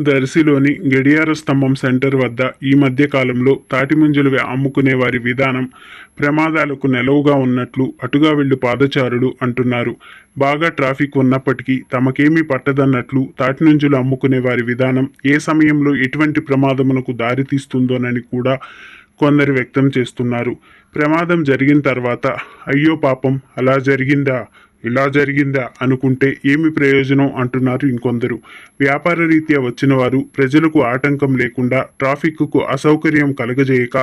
దర్శిలోని గడియార స్తంభం సెంటర్ వద్ద ఈ మధ్య కాలంలో తాటిముంజలు అమ్ముకునే వారి విధానం ప్రమాదాలకు నెలవుగా ఉన్నట్లు అటుగా వెళ్ళు పాదచారులు అంటున్నారు. బాగా ట్రాఫిక్ ఉన్నప్పటికీ తమకేమీ పట్టదన్నట్లు తాటిముంజులు అమ్ముకునే వారి విధానం ఏ సమయంలో ఎటువంటి ప్రమాదమునకు దారితీస్తుందోనని కూడా కొందరు వ్యక్తం చేస్తున్నారు. ప్రమాదం జరిగిన తర్వాత అయ్యో పాపం అలా జరిగిందా? ఇలా జరిగిందా అనుకుంటే ఏమి ప్రయోజనం అంటున్నారు ఇంకొందరు. వ్యాపార రీత్యా వచ్చిన వారు ప్రజలకు ఆటంకం లేకుండా ట్రాఫిక్కు అసౌకర్యం కలగజేయక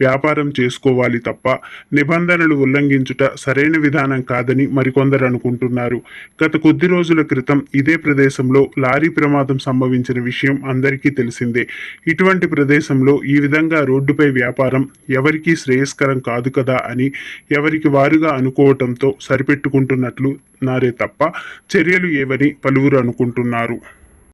వ్యాపారం చేసుకోవాలి తప్ప నిబంధనలు ఉల్లంఘించుట సరైన విధానం కాదని మరికొందరు అనుకుంటున్నారు. గత కొద్ది రోజుల క్రితం ఇదే ప్రదేశంలో లారీ ప్రమాదం సంభవించిన విషయం అందరికీ తెలిసిందే. ఇటువంటి ప్రదేశంలో ఈ విధంగా రోడ్డుపై వ్యాపారం ఎవరికీ శ్రేయస్కరం కాదు కదా అని ఎవరికి వారుగా అనుకోవటంతో సరిపెట్టుకుంటున్నట్లు నారే తప్ప చర్యలు ఏవని పలువురు అనుకుంటున్నారు.